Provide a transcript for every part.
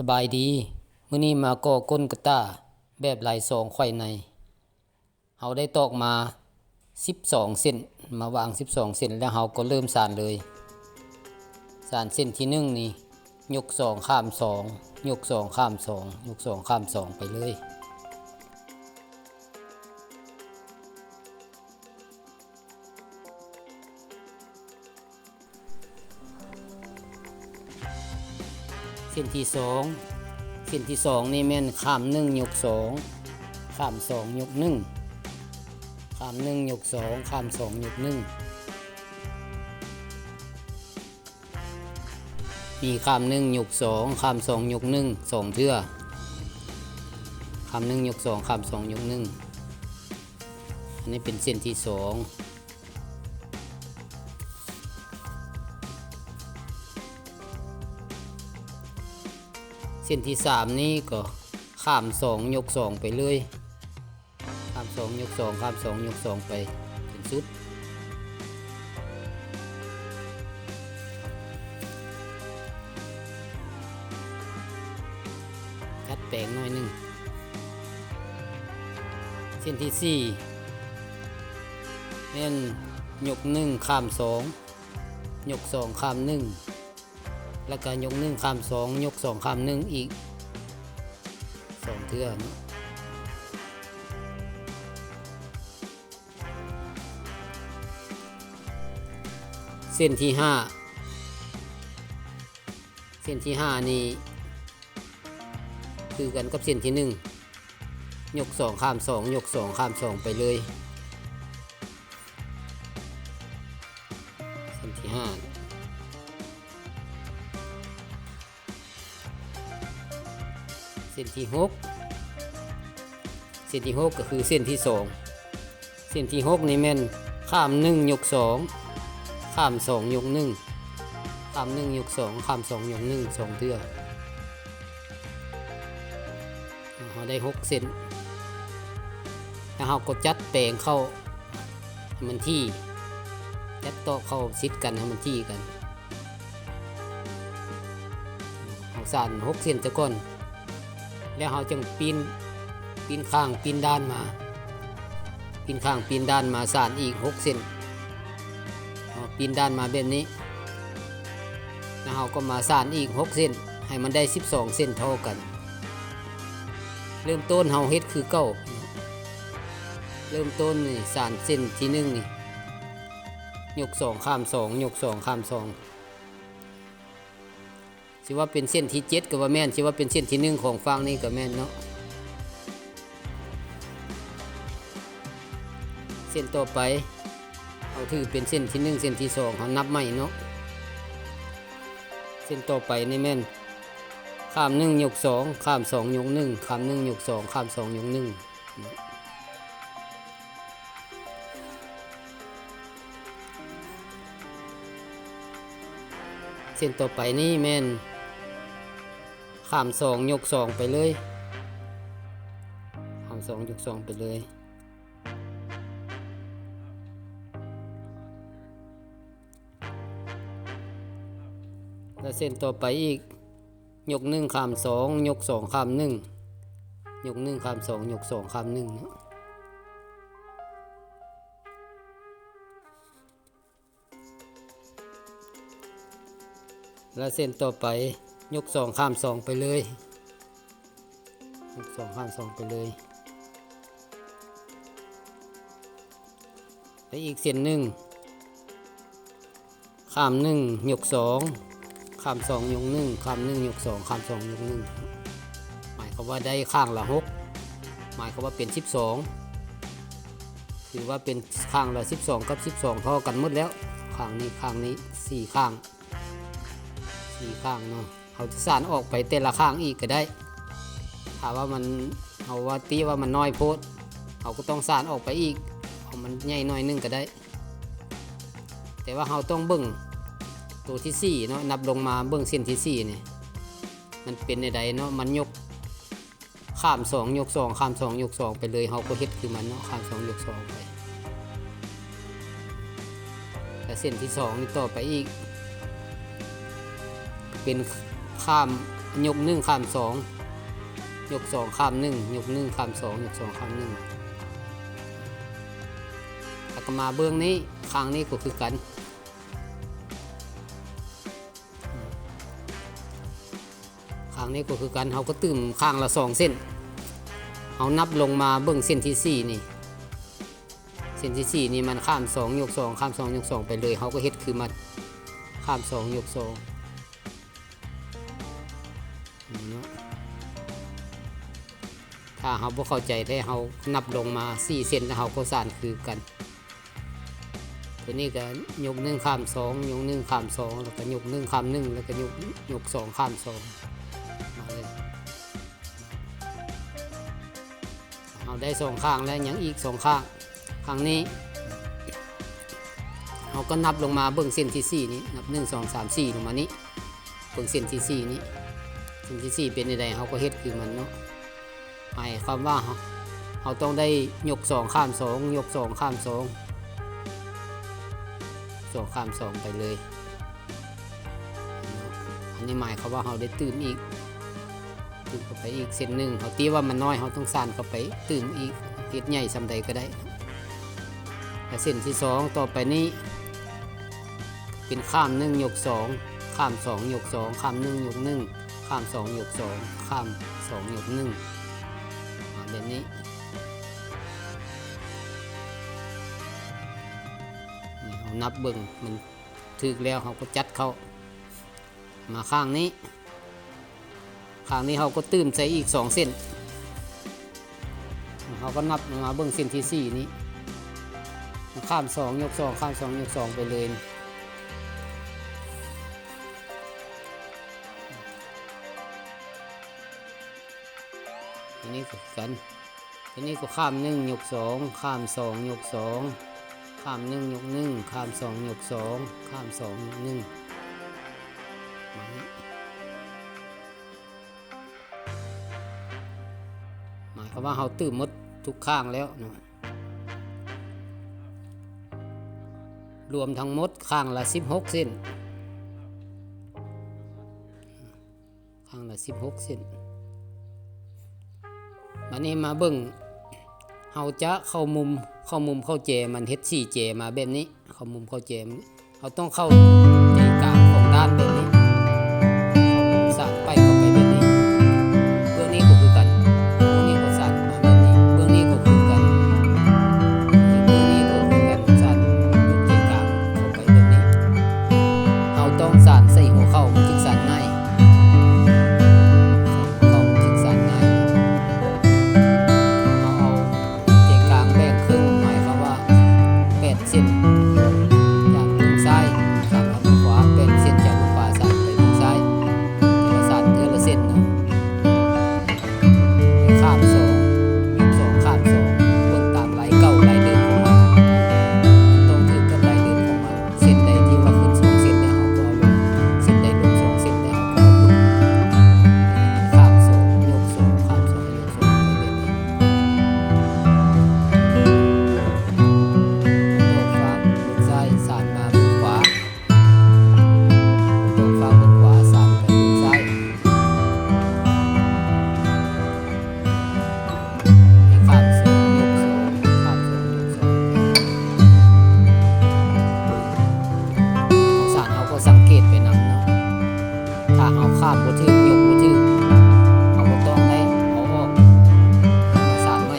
สบายดีมื้อนี้มาก่อก้นกระตาแบบลายซองไข่ในเฮาได้ตอกมา 12 เส้น มาวาง 12 เส้นแล้วเฮาก็เริ่มสานเลย สานเส้นที่1นี่ยก2ข้าม2ยก2ข้าม2ยก2ข้าม2ไปเลย ส้นที่สองเส้นที่สองนี่แม่นข้ามหนึ่งยกสองข้ามสองยกหนึ่งข้ามหนึ่งยกสองข้ามสองยกหนึ่งมีข้ามหนึ่งยกสองข้ามสองยกหนึ่งสองเทื่อข้ามหนึ่งยกสองข้ามสองยกหนึ่งอันนี้เป็นเส้นที่สอง เส้นที่สามนี่ก็ข้ามสองยกสองไปเลย ข้ามสองยกสองข้ามสองยกสองไปถึงสุดคัดแปลงหน่อยหนึง เส้นที่สี่เน่นยกหนึ่งข้ามสองยกสองข้ามหนึ่ง แล้วก็ยกหนึ่งข้ามสองยกสองข้ามหนึ่งอีกสองเทื่อเนาะเส้นที่ห้าเส้นที่ห้านี่คือกันกับเส้นที่หนึ่งยกสองข้ามสองยกสองข้ามสองไปเลย ส้นที่หกเส้นที่หกก็คือเส้นที่สองเส้นที่หกนี่แม่นข้ามหนึ่งยกสองข้ามสองยกหนึ่งข้ามหนึ่งยกสองข้ามสองยกหนึ่งสองเทื่อเราได้หกเส้นแล้วเราก็จัดแปลงเข้ามันที่จัดโต๊ะเข้าซิดกันให้มันที่กันเอาสานหกเส้นจะก่อน แล้วเราจึงปีนปีนข้างปีนด้านมาปีนข้างปีนด้านมาสานอีกหกเซนปีนด้านมาแบบนี้แล้วเราก็มาสานอีกหกเซนให้มันได้ 12 เส้นเท่ากัน เริ่มต้นเราเฮ็ดคือเก้าเริ่มต้นนี่สานเส้นที่หนึ่งนี่ยกสองข้ามสองยกสองข้ามสอง สิว่าเป็นเส้นที่เจ็ดก็ว่าแม่นสิว่าเป็นเส้นที่หนึ่งของฟังนี่ก็แม่นเนาะเส้นต่อไปเอาถือเป็นเส้นที่หนึ่งเส้นที่สองเขานับใหม่เนาะเส้นต่อไปนี่แม่นข้ามหนึ่งยกสองข้ามสองยกหนึ่งข้ามหนึ่งยกสองข้ามสองยกหนึ่งเส้นต่อไปนี่แม่น ข้ามสองยกสองไปเลยข้ามสองยกสองไปเลยแล้วเส้นต่อไปอีก ยกหนึ่งข้ามสองยกสองข้ามหนึ่งยกหนึ่งข้ามสองยกสองข้ามหนึ่งนะแล้วเส้นต่อไป ยกสองข้ามสองไปเลยยกสองข้ามสองไปเลยแล้วอีกเส้นหนึ่งข้ามหนึ่งยกสองข้ามสองยกหนึ่งข้ามหนึ่งยกสองข้ามสองยกหนึ่งหมายความว่าได้ข้างละหกหมายความว่าเป็นสิบสองถือว่าเป็นข้างละสิบสองกับสิบสองเท่ากันหมดแล้วข้างนี้ข้างนี้สี่ข้างสี่ข้างเนาะ เขาจะสานออกไปแต่ละข้างอีกก็ได้ถ้าว่ามันเอาว่าตีว่ามันน้อยโพดเขาก็ต้องสานออกไปอีกเอามันใหญ่หน่อยนึงก็ได้ แต่ว่าเราต้องเบิ่งตัวที่สี่เนาะนับลงมาเบิ่งเส้นที่สี่นี่มันเป็นในใดเนาะมันยกข้ามสองยกสองข้ามสองยกสองไปเลยเขาก็เฮ็ดคือมันเนาะข้ามสองยกสองไปแต่เส้นที่สองนี่ต่อไปอีก เป็น ข้ามยกหนึ่งข้ามสองยกสองข้ามหนึ่งยกหนึ่งข้ามสองยกสองข้ามหนึ่งแล้วก็มาเบื้องนี้ข้างนี้ก็คือกัน ข้างนี้ก็คือกันเขาก็ตื่มข้างละสองเส้นเขานับลงมาเบื้องเส้นที่สี่นี่เส้นที่สี่นี่มันข้ามสองยกสองข้ามสองยกสองไปเลยเขาก็เฮ็ดคือมันข้ามสองยกสอง เนาะถ้าเขาบ่เข้าใจได้เขานับลงมาสี่เส้นแล้วเขาก็สานคือกัน ตัวนี้ก็ยกหนึ่งข้ามสองยกหนึ่งข้ามสองแล้วก็ยกหนึ่งข้ามหนึ่งแล้วก็ยกยกสองข้ามสองมาเลยเอาได้สองข้างแล้วยังอีกสองข้างครั้งนี้เราก็นับลงมาเบื้องเส้นที่สี่นี้นับหนึ่งสองสามสี่ลงมานี้เบื้องเส้นที่สี่นี้ ส้นที่สี่เป็นใดๆเขาก็เฮ็ดคือมันเนาะหมายความว่าเราต้องได้ยกสองข้ามสองยกสองข้ามสองสองข้ามสองไปเลย อันนี้หมายความว่าเราได้ตื่นอีกตื่นเข้าไปอีกเส้นหนึ่งเขาตีว่ามันน้อยเขาต้องสานเข้าไปตื่นอีกเฮ็ดใหญ่สำใดก็ได้และเส้นที่สองต่อไปนี้เป็นข้ามหนึ่งยกสองข้ามสองยกสองข้ามหนึ่งยกหนึ่ง ข้ามสองยกสองข้ามสองยกหนึ่งแบบนี้นี่เขานับเบิ่งมันถึกแล้วเขาก็จัดเข้ามาข้างนี้ข้างนี้เขาก็ตื้มใส่อีกสองเส้นเขาก็นับมาเบื้องเส้นที่สี่นี้ข้ามสองยกสองข้ามสองยกสองไปเลย ทีนี้ก็กันทีนี้ก็ข้ามหนึ่งยกสองข้ามสองยกสองข้ามหนึ่งยกหนึ่งข้ามสองยกสองข้ามสองยกหนึ่งมานี้หมายความว่าเขาตื่นมดทุกข้างแล้วนะรวมทั้งหมดข้างละ 16 เส้นข้างละ 16 เส้น มานี่มาเบิ่งเฮาจะเข้ามุมเข้ามุมเข้าเจมันเฮ็ดสีเจมาแบบนี้ เข้ามุมเข้าเจมันเขาต้องเข้า บ่ถึกยกบ่ถึกเขาก็ต้องได้เอาออกสารไว้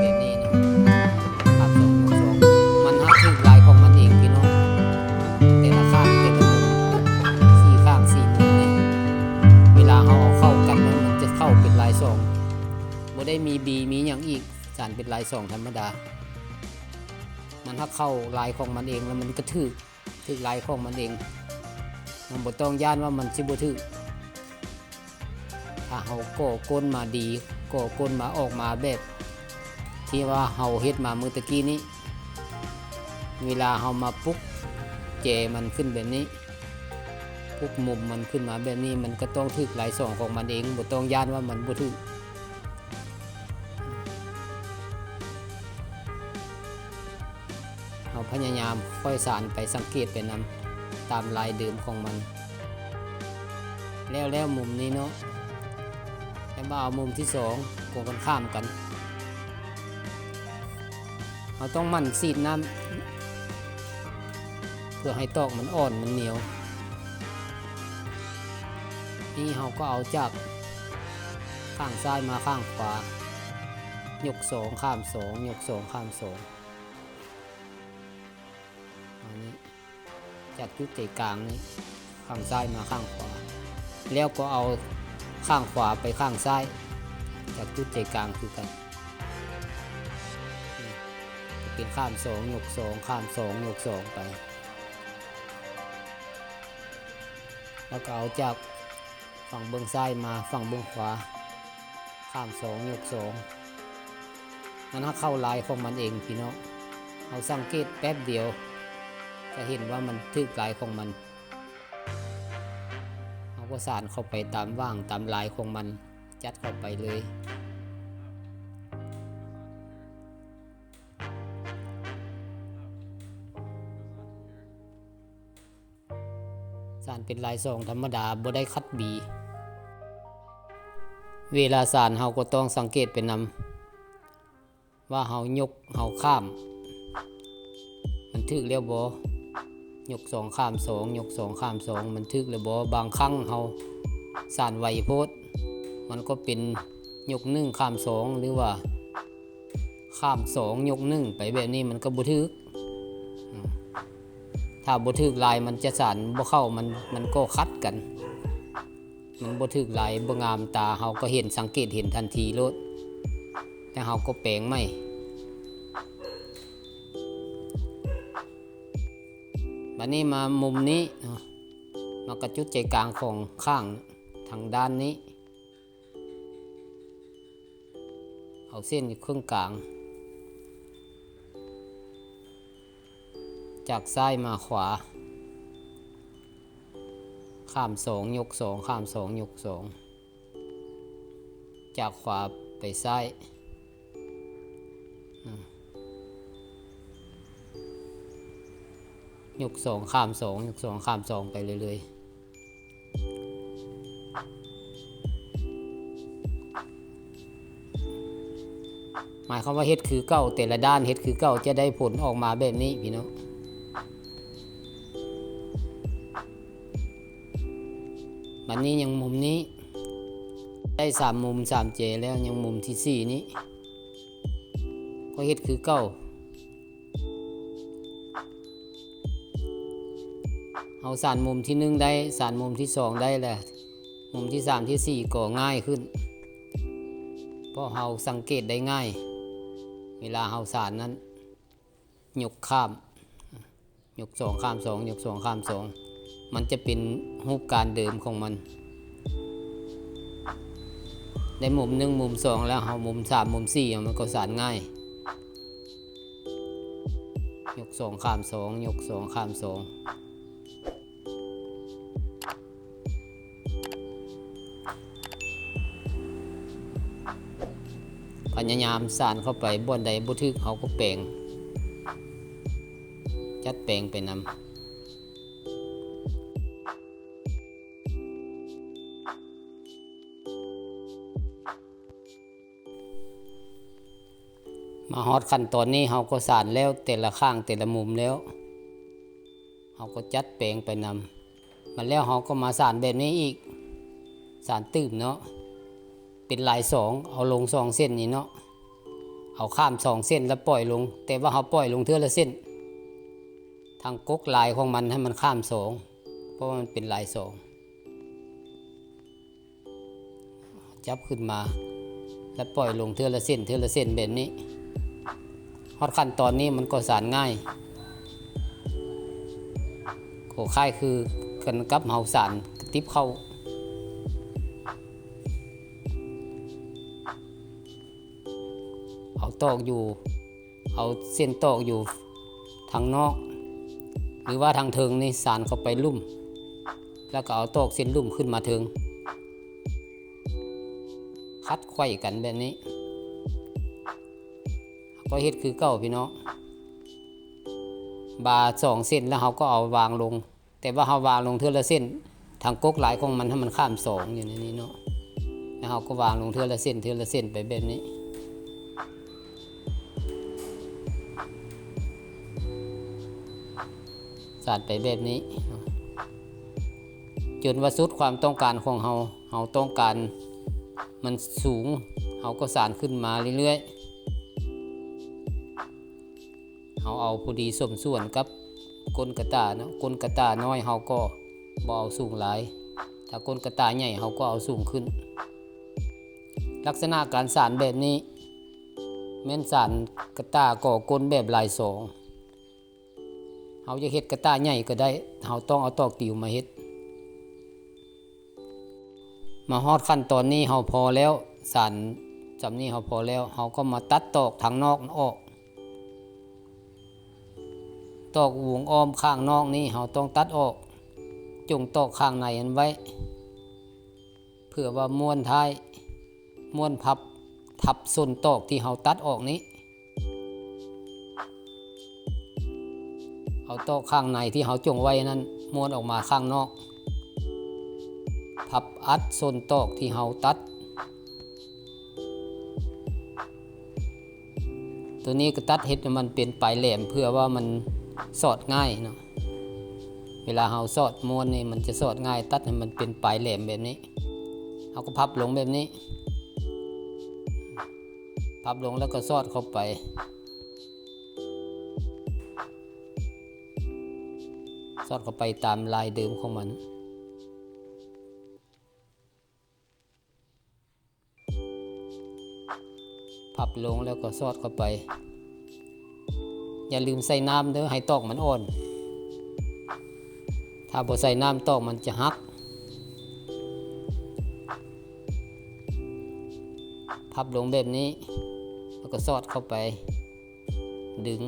แบบนี้นะข้ามสองยกสองมันหักถึกลายของมันเองพี่น้องแต่ละข้างแต่ละมุมสี่ข้างสี่มุมนี่เวลาเขาเอาเข้ากันแล้วมันจะเข้าเป็นลายสองบ่ได้มีบีมีอย่างอีกสารเป็นลายสองธรรมดามันถ้าเข้าลายของมันเองแล้วมันก็ถือ ถือลายของมันเอง มันบ่ต้องย่านว่ามันสิบ่ถือถ้าเขาก่อก้นมาดีก่อก้นมาออกมาแบบ ที่ว่าเฮาเฮ็ดมามือตะกี้นี้ เวลาเฮามาปุ๊กเจมันขึ้นแบบนี้ทุกมุมมันขึ้นมาแบบนี้มันก็ต้องถึกหลายสองของมันเองบ่ต้องย่านว่ามันบ่ถึก ยายามค่อยสารไปสังเกตไปนำตามลายเดิมของมัน แล้วแล้วมุมนี้เนาะแล้วมาเอามุมที่สองกงกันข้ามกันเราต้องหมั่นสีดน้ำเพื่อให้ตอกมันอ่อนมันเหนียว นี่เราก็เอาจากข้างซ้ายมาข้างขวายกสองข้ามสองยกสองข้ามสอง จากจุดใจกลางนี้ข้างซ้ายมาข้างขวา แล้วก็เอาข้างขวาไปข้างซ้าย จากจุดใจกลางคือกันเป็นข้ามสองยกสองข้ามสองยกสองไป แล้วก็เอาจากฝั่งเบื้องซ้ายมาฝั่งเบื้องขวา ข้ามสองยกสองมันถ้าเข้าลายของมันเองพี่น้องเอาสังเกตแป๊บเดียว จะเห็นว่ามันทึกลายของมันเอาก็สานเข้าไปตามว่างตามลายของมันจัดเข้าไปเลยสารเป็นลายซองธรรมดาบ่ได้คัดบี เวลาสารเฮาก็ต้องสังเกตเป็นนำว่าเฮายกเฮาข้าม มันถึกแล้วบ่ ยกสองข้ามสองยกสองข้ามสองมันถึกแล้วบ่บางครั้งเฮาสารไวโพดมันก็เป็นยกหนึ่งข้ามสองหรือว่า ข้ามสองยกหนึ่งไปแบบนี้มันก็บ่ถึก ถ้าบ่ถึกลายมันจะสานบ่เข้ามันมันก็คัดกัน มันบ่ถึกลายบ่งามตาเฮาก็เห็นสังเกตเห็นทันทีโลดแต่เฮาก็แปลงไม่ บัดนี้มามุมนี้มากระจุดใจกลางของข้างทางด้านนี้ เอาเส้นอยู่ครึ่งกลาง จากซ้ายมาขวา ข้ามสองยกสองข้ามสองยกสองจากขวาไปซ้าย ยกสองข้ามสองยกสองข้ามสองไปเรื่อยๆ หมายความว่าเฮ็ดคือเก้าแต่ละด้านเฮ็ดคือเก้าจะได้ผลออกมาแบบนี้พี่น้องวันนี้ยังมุมนี้ ได้สามมุมสามเจแล้วยังมุมที่สี่นี้ ก็เฮ็ดคือเก้า เอาสารมุมที่หนึ่งได้สารมุมที่สองได้แหละมุมที่สามที่สี่ก็ง่ายขึ้น เพราะเราสังเกตได้ง่าย เวลาเราสารนั้นยกข้ามยกสองข้ามสองยกสองข้ามสองมันจะเป็นรูปการเดิมของมันในมุมหนึ่งมุมสองแล้วเอามุมสามมุมสี่มันก็สานง่าย ยกสองข้ามสองยกสองข้ามสอง พยายามสานเข้าไปบนใดบุทึกเขาก็แปลง จัดแปลงไปนำมาฮอดขั้นตอนนี้เราก็สานแล้วแต่ละข้างแต่ละมุมแล้วเราก็จัดแปลงไปนำมาแล้วเราก็มาสานแบบนี้อีกสานตืมเนาะ เป็นลายสองเอาลงสองเส้นนี่เนาะเอาข้ามสองเส้นแล้วปล่อยลง แต่ว่าเราปล่อยลงเท่าละเส้น ทางก๊กลายของมันให้มันข้ามสองเพราะมันเป็นลายสองจับขึ้นมา แล้วปล่อยลงเท่าละเส้นเท่าละเส้นแบบนี้ฮอดขั้นตอนนี้มันก็สารง่ายโขค่ายคือกันกับเฮาสารกระติบเข้า ตอกอยู่ เอาเส้นตอกอยู่ทางนอก หรือว่าทางเทิงนี่สารเข้าไปลุ่ม แล้วก็เอาตอกเส้นลุ่มขึ้นมาเทิง คัดไขว้กันแบบนี้ ก็เฮ็ดคือเก่าพี่น้องบาสองเส้นแล้วเขาก็เอาวางลง แต่ว่าเฮาวางลงเทือละเส้น ทางก๊กหลายของมันถ้ามันข้ามสองอยู่ในนี้เนาะแล้วเราก็วางลงเทือละเส้นเทือละเส้นไปแบบนี้าดไปแบบนี้ จนว่าสุดความต้องการของเฮาเฮาต้องการมันสูงเฮาก็สานขึ้นมาเรื่อยๆเฮาเอาพอดีสมส่วนกับก้นกระตาเนาะก้นกระตาน้อยเฮาก็บ่เอาสูงหลาย ถ้าก้นกระตาใหญ่เฮาก็เอาสูงขึ้น ลักษณะการสานแบบนี้แม่นสานกระตาก่อก้นแบบลายสองาจะเฮ็ดกระต้าใหญ่ก็ได้เฮาต้องเอาตอกติวมาเฮ็ด มาฮอดขั้นตอนนี้เฮาพอแล้วสารจำนี้เฮาพอแล้วเฮาก็มาตัดตอกทางนอกออก ตอกวงอ้อมข้างนอกนี้เฮาต้องตัดออก จงตอกข้างในอันไว้ เพื่อว่าม้วนท้ายม้วนพับทับส่วนตอกที่เฮาตัดออกนี้ เอาโต๊ะข้างในที่เขาจงไว้นั้นม้วนออกมาข้างนอก พับอัดส้นโต๊ะที่เขาตัด ตัวนี้ก็ตัดเห็ดมันเป็นปลายแหลมเพื่อว่ามันสอดง่ายเนาะเวลาเราสอดม้วนนี่มันจะสอดง่าย ตัดให้มันเป็นปลายแหลมแบบนี้เราก็พับลงแบบนี้ พับลงแล้วก็สอดเข้าไป สอดเข้าไปตามลายเดิมของมัน พับลงแล้วก็สอดเข้าไป อย่าลืมใส่น้ำเด้อให้ตอกมันอ่อน ถ้าบ่ใส่น้ำตอกมันจะหัก พับลงแบบนี้ แล้วก็สอดเข้าไป ดึง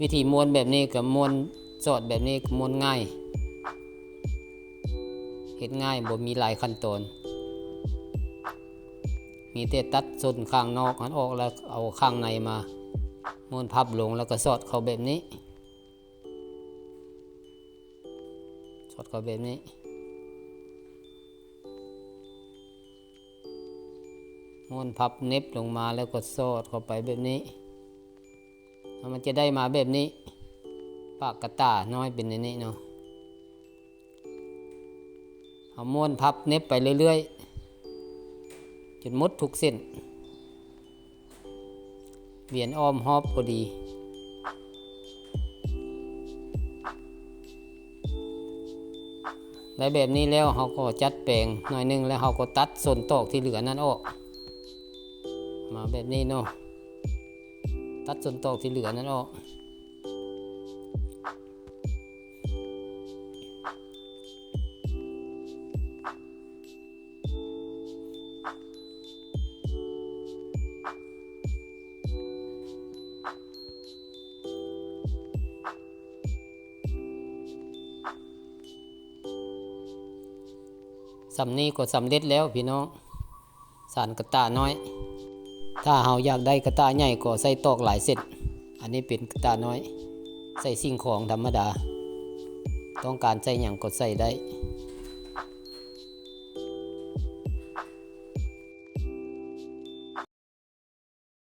วิธีม้วนแบบนี้กับม้วนสอดแบบนี้ม้วนง่ายเห็ดง่ายบ่มีหลายขั้นตอน มีแต่ตัดส่วนข้างนอกอันออกแล้วเอาข้างในมาม้วนพับลงแล้วก็สอดเข้าแบบนี้ สอดเข้าแบบนี้ม้วนพับเน็บลงมาแล้วก็สอดเข้าไปแบบนี้ มันจะได้มาแบบนี้ ปากกระตาน้อยเป็นในนี้เนาะเอาม้วนพับเน็บไปเรื่อยๆจนมดทุกเส้น เวียนอ้อมหอบพอดีได้แบบนี้แล้วเขาก็จัดแปลงหน่อยหนึงแล้วเขาก็ตัดส่วนตอกที่เหลือนั้นออก มาแบบนี้เนาะ ตัดส่วนตอกที่เหลือนั้นออกสำนี้ก็สำเร็จแล้วพี่น้อง สารกระตาน้อย ถ้าเฮาอยากได้กระตาใหญ่ก็ใส่ตอกหลายเส้นอันนี้เป็นกระตาน้อย ใส่สิ่งของธรรมดา ต้องการใส่หยังก็ใส่ได้